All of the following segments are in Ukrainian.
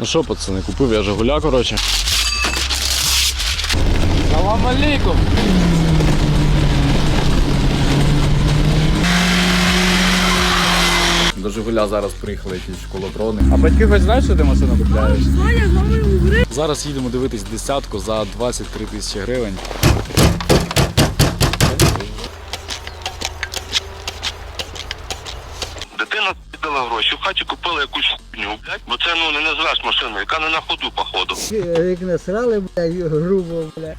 Ну що, пацани, купив я Жигуля, коротше. Салам алейкум. До Жигуля зараз приїхали якісь школотрони. А батьки хоч знають, що ти машину купляєш? Зараз їдемо дивитись десятку за 23 тисячі гривень. Дитина піддала гроші, в хаті купила якусь хуйню, блядь, бо ну машину, яка не на ходу, походу. Як насрали, блядь, грубо, блядь.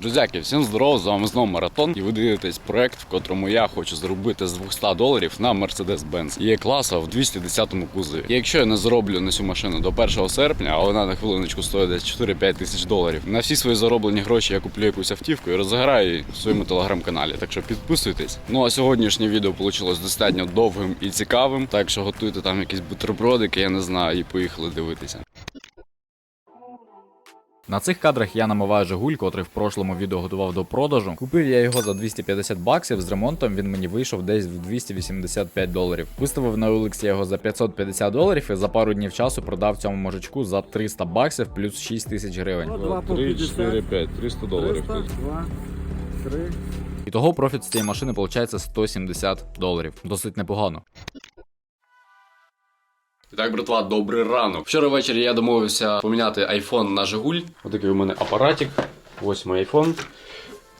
Друзяки, всім здорово, з вами знову маратон. І ви дивитесь проект, в котрому я хочу заробити з 200 доларів на Mercedes-Benz. Є класа в 210-му кузові. І якщо я не зароблю на цю машину до 1 серпня, а вона на хвилиночку стоїть десь 4-5 тисяч доларів. На всі свої зароблені гроші я куплю якусь автівку і розіграю її в своєму телеграм-каналі. Так що підписуйтесь. Ну а сьогоднішнє відео вийшло достатньо довгим і цікавим. Так що готуйте там якісь бутербродики, я не знаю, і поїхали дивитися. На цих кадрах я намиваю Жигуль, котрий в прошлому відео готував до продажу. Купив я його за 250 баксів. З ремонтом він мені вийшов десь в 285 доларів. Виставив на OLX його за 550 доларів і за пару днів часу продав цьому мужичку за 300 баксів плюс 6 тисяч гривень. 3, 4, 5, 300 доларів тут. Два, три. І того профіт з цієї машини виходить 170 доларів. Досить непогано. І так, братва, добрий ранок. Вчора ввечері я домовився поміняти iPhone на Жигуль. Отакий у мене апаратик. Ось мій iPhone.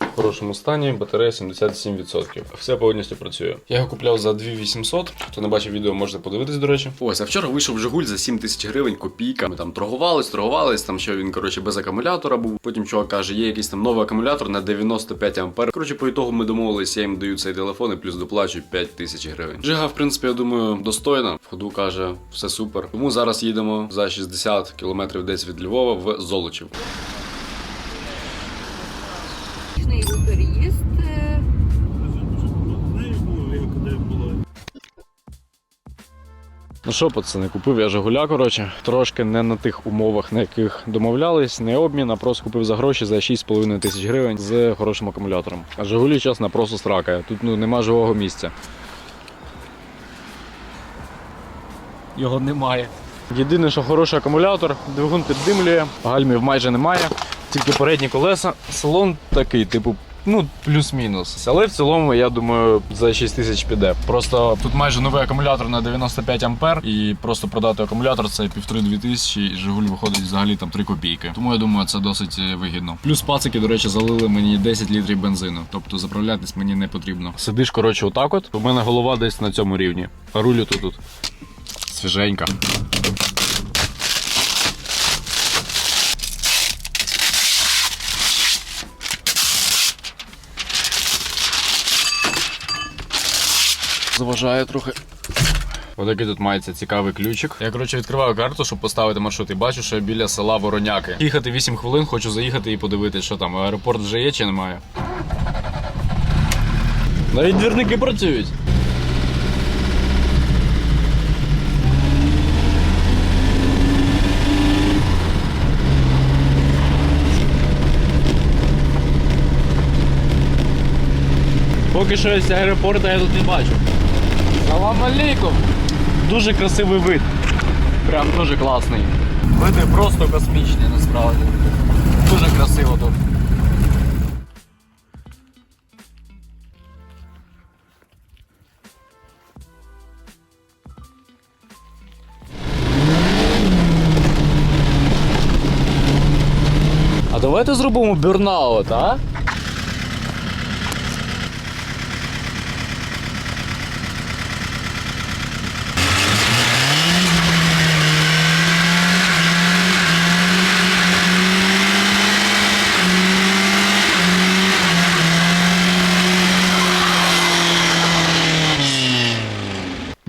В хорошому стані, батарея 77%. Все повністю працює. Я його купляв за 2800. Хто не бачив відео, можете подивитись, до речі. Ось, а вчора вийшов Жигуль за 7 тисяч гривень, копійка. Ми там торгувались, торгувались, там що він, коротше, без акумулятора був. Потім чувак каже, є якийсь там новий акумулятор на 95 ампер. Коротше, по ітогу ми домовилися, я їм даю цей телефон і плюс доплачу 5 тисяч гривень. Жига, в принципі, я думаю, достойна. В ходу каже, все супер. Тому зараз їдемо за 60 кілометрів десь від Львова в Золочів. Ну що, пацани, купив я Жигуля, коротше. Трошки не на тих умовах, на яких домовлялись, не обмін, а просто купив за гроші за 6,5 тисяч гривень з хорошим акумулятором. А Жигулі, чесно, просто стракає. Тут ну, нема живого місця. Його немає. Єдине, що хороший акумулятор, двигун піддимлює, гальмів майже немає. Тільки передні колеса, салон такий, типу, ну, плюс-мінус. Але в цілому, я думаю, за 6 тисяч піде. Просто тут майже новий акумулятор на 95 ампер, і просто продати акумулятор це півтори-дві тисячі, і Жигуль виходить взагалі там 3 копійки. Тому я думаю, це досить е, вигідно. Плюс пацики, до речі, залили мені 10 літрів бензину, тобто заправлятись мені не потрібно. Сидиш, коротше, отак от. У мене голова десь на цьому рівні. А рулю тут тут. Свіженька. Заважає трохи. Отакий тут мається цікавий ключик. Я коротше відкриваю карту, щоб поставити маршрут, і бачу, що я біля села Вороняки. Їхати 8 хвилин, хочу заїхати і подивитися, що там. Аеропорт вже є чи немає. Навіть двірники працюють. Поки що з аеропорту я тут не бачу. Салам алейкум. Дуже красивий вид. Прям дуже класний. Види просто космічні насправді. Дуже красиво тут. А давайте зробимо бюрнаут, а?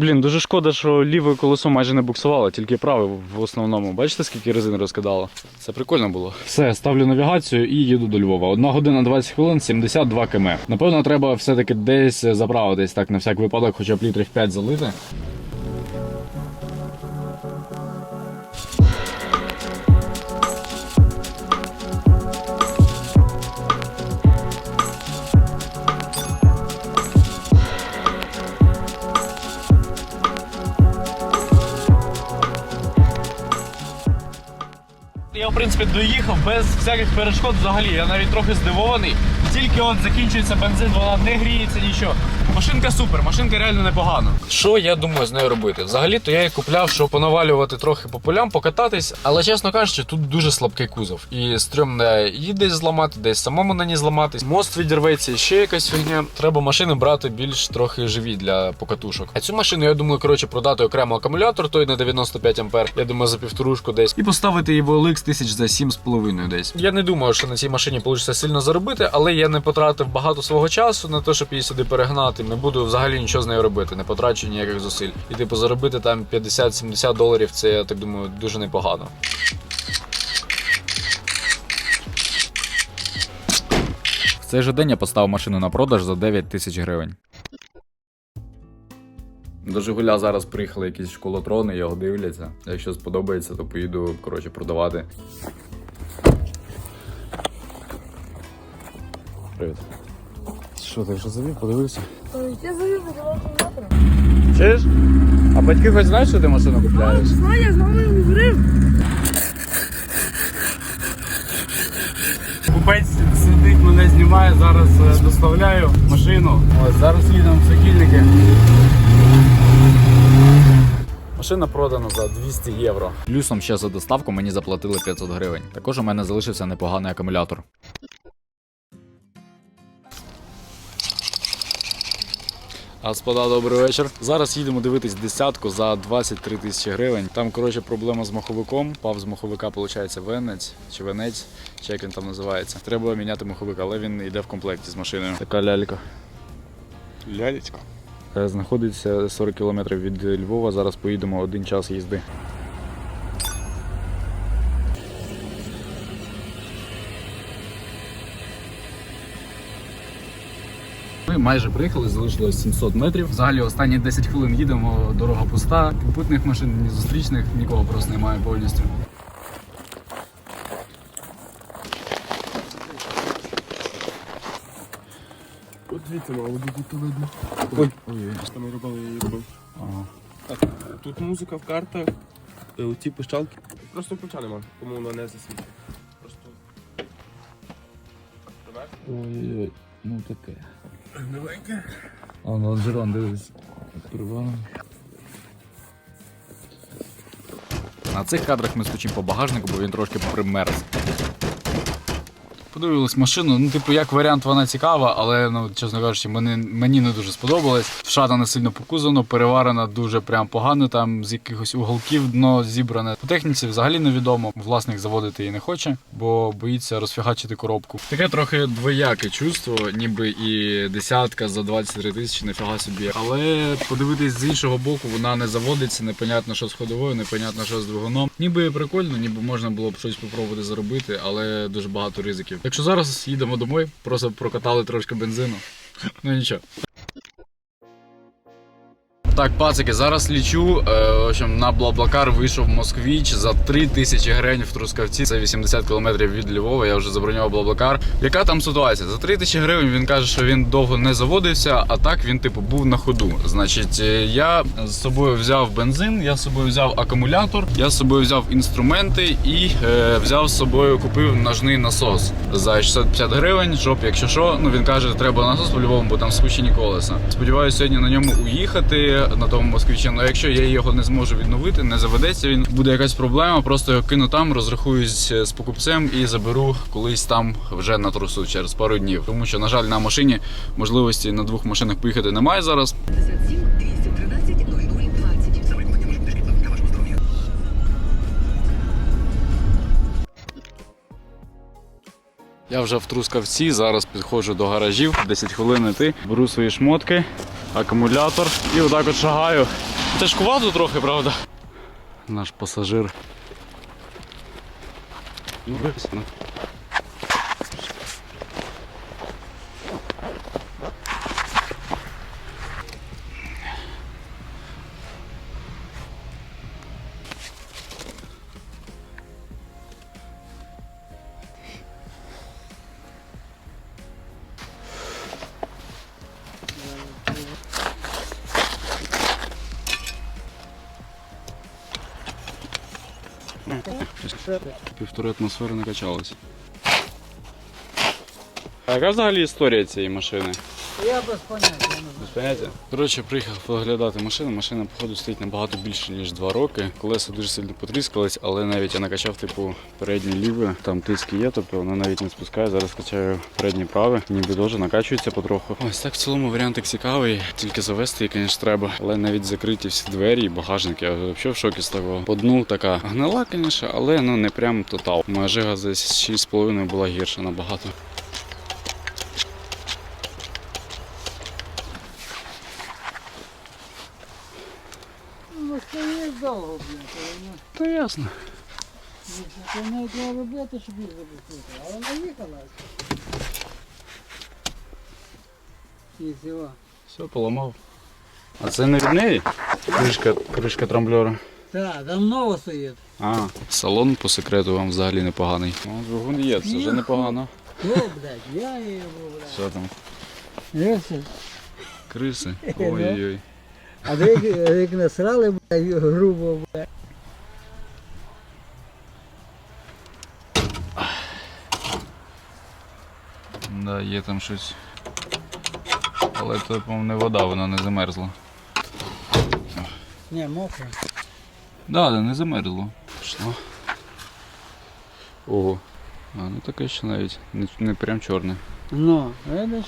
Блін, дуже шкода, що ліве колесо майже не буксувало, тільки праве в основному. Бачите, скільки резин розкидало? Це прикольно було. Все, ставлю навігацію і їду до Львова. Одна година 20 хвилин, 72 км. Напевно, треба все-таки десь заправитись так на всяк випадок, хоча б літрів 5 залити. Принципі, доїхав без всяких перешкод взагалі. Я навіть трохи здивований. Тільки от закінчується бензин, вона не гріється нічого. Машинка супер, машинка реально непогана. Що я думаю з нею робити? Взагалі, то я її купляв, щоб понавалювати трохи по полям, покататись, але чесно кажучи, тут дуже слабкий кузов. І стрьомне її десь зламати, десь самому на ній зламатись. Мост відірветься, ще якась фігня. Треба машини брати більш трохи живі для покатушок. А цю машину я думаю, коротше, продати окремо акумулятор, той на 95 ампер. Я думаю, за півторушку десь. І поставити її в OLX тисяч за 7,5 десь. Я не думаю, що на цій машині вийде сильно заробити, але я не потратив багато свого часу на те, щоб її сюди перегнати. Не буду взагалі нічого з нею робити, не потрачу ніяких зусиль. І типу заробити там 50-70 доларів, це я так думаю дуже непогано. В цей же день я поставив машину на продаж за 9 тисяч гривень. До Жигуля зараз приїхали якісь школотрони, його дивляться. Якщо сподобається, то поїду коротше продавати. Привіт. Що ти вже завів? Подивився? Я завів акумулятор. Чуєш? А батьки хоч знають, що ти машину купляєш? Знаю, я з мамою говорив. Купець сидить, мене знімає, зараз е, доставляю машину. Ось зараз їдемо в Сокільники. Машина продана за 200 євро. Плюсом ще за доставку мені заплатили 500 гривень. Також у мене залишився непоганий акумулятор. Господа, добрий вечір. Зараз їдемо дивитись десятку за 23 тисячі гривень. Там, коротше, проблема з маховиком. Пав з маховика, виходить, венець чи венець, чи як він там називається. Треба міняти маховик, але він йде в комплекті з машиною. Така лялька. Лялечка. Е, Знаходиться 40 кілометрів від Львова. Зараз поїдемо один час їзди. Майже приїхали, залишилось 700 метрів. Взагалі останні 10 хвилин їдемо, дорога пуста. Попутних машин, ні зустрічних, нікого просто немає повністю. От звідси мало бути тут видно. Ой, що ми робили, я її робив. Ага. Так, тут музика в картах, е, ті пищалки. Просто ключа нема, тому воно не засвічує. Просто. Ой-ой-ой, ну таке. Новеньке. А ну Джерон, дивись. На цих кадрах ми скучимо по багажнику, бо він трошки примерз. Подивились машину. Ну, типу, як варіант, вона цікава, але ну, чесно кажучи, мені, мені не дуже сподобалось. Вшатана сильно покузано, переварена дуже прям погано. Там з якихось уголків дно зібране. По техніці взагалі невідомо. Власник заводити її не хоче, бо боїться розфігачити коробку. Таке трохи двояке чувство, ніби і десятка за 23 тисячі, нафіга собі. Але подивитись з іншого боку, вона не заводиться, непонятно, що з ходовою, непонятно, що з двигуном. Ніби прикольно, ніби можна було б щось спробувати заробити, але дуже багато ризиків. Якщо зараз їдемо домой, просто прокатали трошки бензину. Ну нічого. Так, пацики, зараз лічу. Е, в общем, на Блаблакар вийшов Москвіч за 3 тисячі гривень в Трускавці. Це 80 кілометрів від Львова. Я вже забронював Блаблакар. Яка там ситуація? За 3 тисячі гривень він каже, що він довго не заводився, а так він, типу, був на ходу. Значить, е, я з собою взяв бензин, я з собою взяв акумулятор, я з собою взяв інструменти і е, взяв з собою, купив ножний насос за 650 гривень. Щоб, якщо що, ну він каже, треба насос по-любому, бо там спущені колеса. Сподіваюся, сьогодні на ньому уїхати на тому москвичі. Ну якщо я його не зможу відновити, не заведеться він. Буде якась проблема, просто його кину там, розрахуюсь з покупцем і заберу колись там вже на трусу через пару днів. Тому що, на жаль, на машині можливості на двох машинах поїхати немає зараз. 57 213 0020. Я вже в Трускавці, зараз підходжу до гаражів, 10 хвилин іти, беру свої шмотки, акумулятор і отак от шагаю. Тяжкувато трохи, правда? Наш пасажир. Ну, Півтори атмосфери накачалось. А яка взагалі історія цієї машини? Я без поняття поняття. Коротше, приїхав поглядати машину. Машина, походу, стоїть набагато більше, ніж 2 роки. Колеса дуже сильно потріскались, але навіть я накачав, типу, переднє ліве, там тиск є, тобто воно навіть не спускає. Зараз качаю переднє праве, ніби дуже накачується потроху. Ось так в цілому варіантик цікавий, тільки завести її, звісно, треба. Але навіть закриті всі двері і багажник. Я взагалі в шокі з того. По дну така гнила, звісно, але ну не прям тотал. Моя жига за 6,5 була гірша набагато. Ну, стоїть довго, блін, то воно. Та ясно. Це не треба робити, щоб їх запустити. А вона. І всього. Все, поламав. А це не від неї? Кришка, кришка трамблера. Так, там ново стоїть. А, салон по секрету вам взагалі непоганий. Ну, двигун є, це вже непогано. О, блядь, я її, блядь. Що там? Дивися. Криси? Ой-ой-ой. А як насрали, блядь, грубо, блядь. Да, є там щось. Але це, по-моєму, не вода, вона не замерзла. Не, мокро. Да, да, не замерзло. Пішло. Ого. А, ну таке ще навіть не, не прям чорне. Ну, видиш?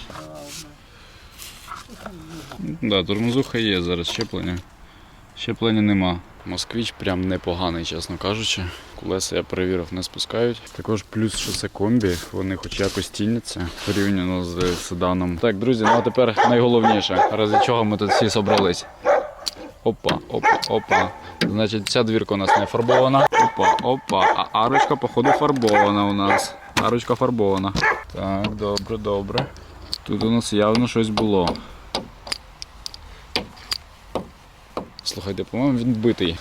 Да, тормозуха є зараз щеплення. Щеплення нема. Москвіч прям непоганий, чесно кажучи. Колеса я перевірив, не спускають. Також плюс, що це комбі, вони хоч якось тіняться порівняно з седаном. Так, друзі, ну а тепер найголовніше, ради чого ми тут всі собрались. Опа, опа, опа. Значить, ця двірка у нас не фарбована. Опа, опа. А арочка, походу, фарбована у нас. Арочка фарбована. Так, добре, добре. Тут у нас явно щось було. Слухайте, по-моєму, він битий.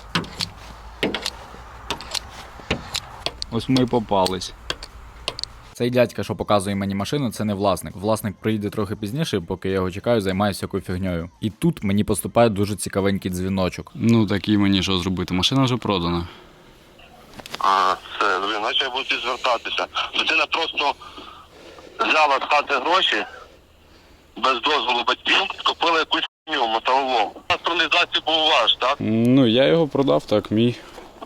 Ось ми і попались. Цей дядька, що показує мені машину, це не власник. Власник приїде трохи пізніше, поки я його чекаю, займаюся всякою фігньою. І тут мені поступає дуже цікавенький дзвіночок. Ну такий мені що зробити. Машина вже продана. А, це, наче я буду звертатися. Дитина просто взяла з хати гроші без дозволу батьків, купила якусь хуйню металолом. Був ваш, так? Ну, я його продав, так, мій,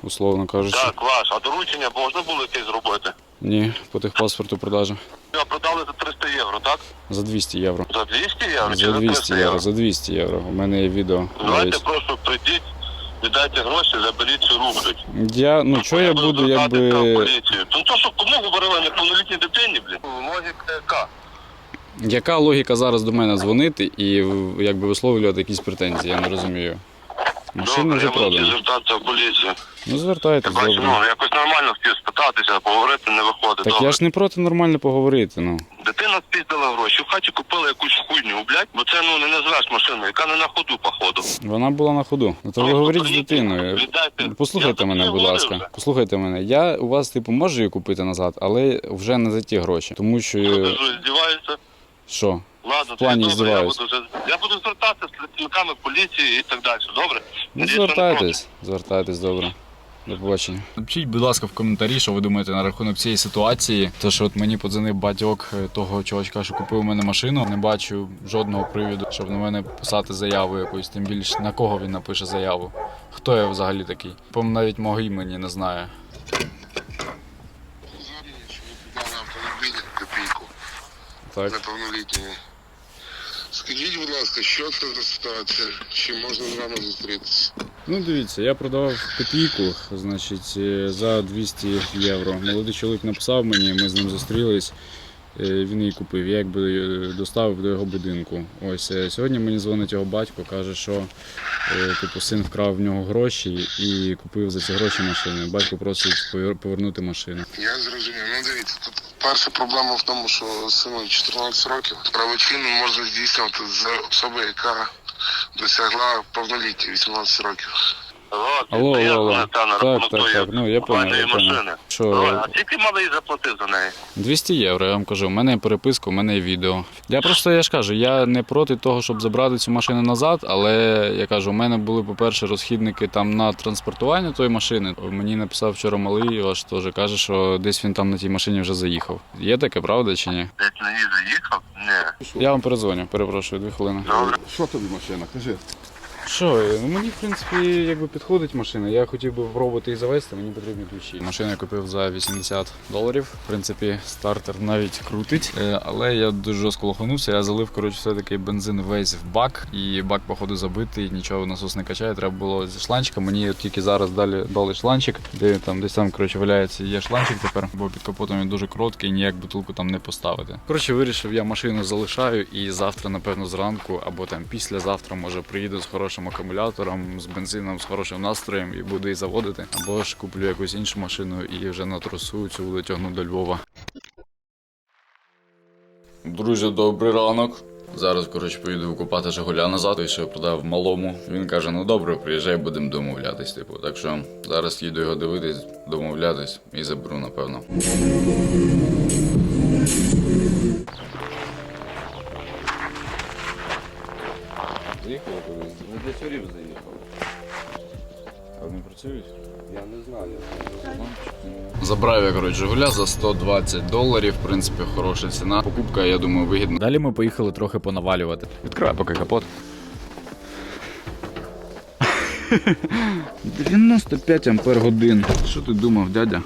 условно кажучи. Так, ваш. А доручення можна було якесь зробити? Ні, по техпаспорту продажа. Його продали за 300 євро, так? За 200 євро. За 200 євро чи За за 200 300 євро, за 200 євро. У мене є відео. Давайте навіть. просто прийдіть, віддайте гроші, заберіть цю рухлють. Я, ну що я буду, якби. Ну то, що кому говорили неповнолітній дитині, блін? Логіка яка? Яка логіка зараз до мене дзвонити і якби висловлювати якісь претензії, я не розумію. Машина Добре, вже я буду звертатися в поліцію. Ну звертайтесь, бачу, добре. ну якось нормально хотів спитатися, поговорити не виходить. Так Добре. я ж не проти нормально поговорити, ну. Дитина спіздила гроші, в хаті купила якусь хуйню, блядь, бо це ну не назвеш машину, яка не на ходу, походу. Вона була на ходу. Ну то ви Ну, говоріть з приїдьте, дитиною. віддайте. Послухайте Я мене, будь ласка. вже. Послухайте мене. Я у вас, типу, можу її купити назад, але вже не за ті гроші. Тому що. Що ти що, здіваєшся? Що? Ладно, В плані добре, я здіваюсь. буду, вже- я буду звертатися з працівниками поліції і так далі. Добре? Ну, Надіюсь, ви не проти. звертайтесь, звертайтесь, добре. До побачення. Напишіть, будь ласка, в коментарі, що ви думаєте на рахунок цієї ситуації. То що от мені подзвонив батьок е, того чувачка, що купив у мене машину. Не бачу жодного приводу, щоб на мене писати заяву якусь, тим більше на кого він напише заяву. Хто я взагалі такий? по навіть мого імені не знаю. Звернення, що ви продали автомобіль копійку Так. неповнолітньому. Скажіть, будь ласка, що це за ситуація? Чи можна з вами зустрітися? Ну, дивіться, я продавав копійку, значить, е, за 200 євро. Молодий чоловік написав мені, ми з ним зустрілись. Е, Він її купив. Я якби е, доставив до його будинку. Ось е, сьогодні мені дзвонить його батько, каже, що типу син вкрав в нього гроші і купив за ці гроші машину. Батько просить повернути машину. Я зрозумів. Ну дивіться, тут перша проблема в тому, що сину 14 років правочин можна здійснювати з особи, яка досягла повноліття 18 років. Алло, алло, алло. Так, так, так, ну, я понял, я понял. машини. Що? А скільки малий заплатив за неї? 200 євро, я вам кажу. У мене є переписка, у мене є відео. Я просто я ж кажу, я не проти того, щоб забрати цю машину назад, але я кажу, у мене були, по-перше, розхідники там на транспортування тої машини. Мені написав вчора малий, ваш теж каже, що десь він там на тій машині вже заїхав. Є таке, правда чи ні? Десь на ній заїхав? Ні. Я вам перезвоню, перепрошую, дві хвилини. Добре. Що тобі машина? Кажи. Що, ну мені в принципі якби підходить машина. Я хотів би спробувати її завести, мені потрібні ключі. Машину я купив за 80 доларів. В принципі, стартер навіть крутить. Е, Але я дуже жорстко лоханувся. Я залив коротше все-таки бензин весь в бак, і бак, походу, забитий, нічого насос не качає. Треба було зі шланчика. Мені тільки зараз дали, дали шланчик, де там десь там коротше валяється. Є шланчик тепер, бо під капотом він дуже короткий, ніяк бутилку там не поставити. Коротше, вирішив, я машину залишаю і завтра, напевно, зранку або там післязавтра, може, приїду з хорошим акумулятором, з бензином, з хорошим настроєм і буду її заводити. Або ж куплю якусь іншу машину і вже на трасу цю буду тягнути до Львова. Друзі, добрий ранок. Зараз, коротше, поїду викупати Жигуля назад, що я продав малому. Він каже: ну добре, приїжджай, будемо домовлятись. Типу, так що зараз їду його дивитись, домовлятись і заберу, напевно. Десь у А вони працюють? Я не знаю. Забрав я, коротше, Жигуля за 120 доларів. В принципі, хороша ціна. Покупка, я думаю, вигідна. Далі ми поїхали трохи понавалювати. Відкривай поки капот. 95 ампер годин. Що ти думав, дядя?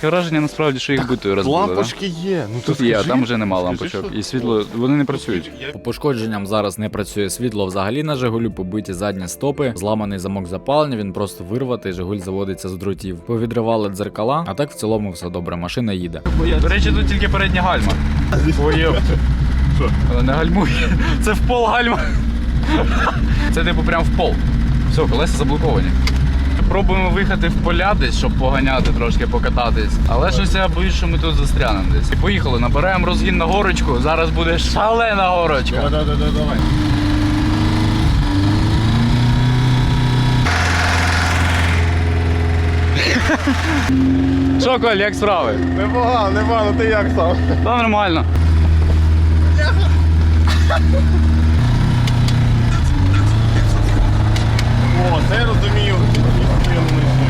Таке враження насправді, що їх битою розбили. Лампочки є. Ну Тут є, а там вже нема лампочок. І світло, вони не працюють. По пошкодженням зараз не працює світло взагалі на Жигулю, побиті задні стопи, зламаний замок запалення, він просто вирватий, Жигуль заводиться з дротів. Повідривали дзеркала, а так в цілому все добре, машина їде. До речі, тут тільки передня гальма. Ой, Що? Вона не гальмує. Це в пол гальма. Це типу прям в пол. Все, колеса заблоковані. Пробуємо виїхати в поля десь, щоб поганяти, трошки покататись. Але щось я боюсь, що ми тут застрянемо десь. І поїхали, набираємо розгін на горочку. Зараз буде шалена горочка. Да, да, да, давай. Що, Коль, як справи? Непогано, непогано, ти як сам? Та нормально. О, це я розумію. pelo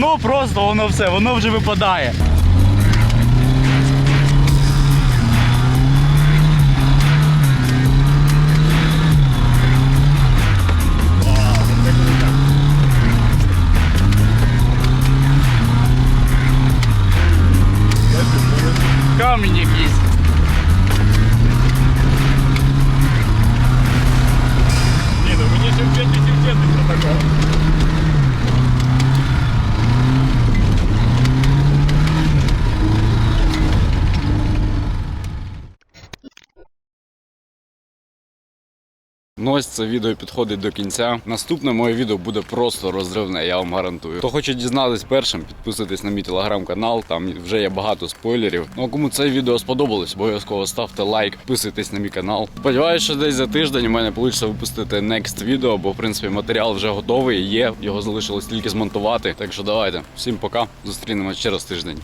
Ну просто воно все, воно вже випадає. Ну ось це відео підходить до кінця. Наступне моє відео буде просто розривне, я вам гарантую. Хто хоче дізнатись першим, підписуйтесь на мій телеграм-канал, там вже є багато спойлерів. Ну а кому це відео сподобалось, обов'язково ставте лайк, підписуйтесь на мій канал. Сподіваюся, що десь за тиждень у мене вийде випустити next відео, бо в принципі матеріал вже готовий, є. Його залишилось тільки змонтувати. Так що давайте. Всім пока, зустрінемось через тиждень.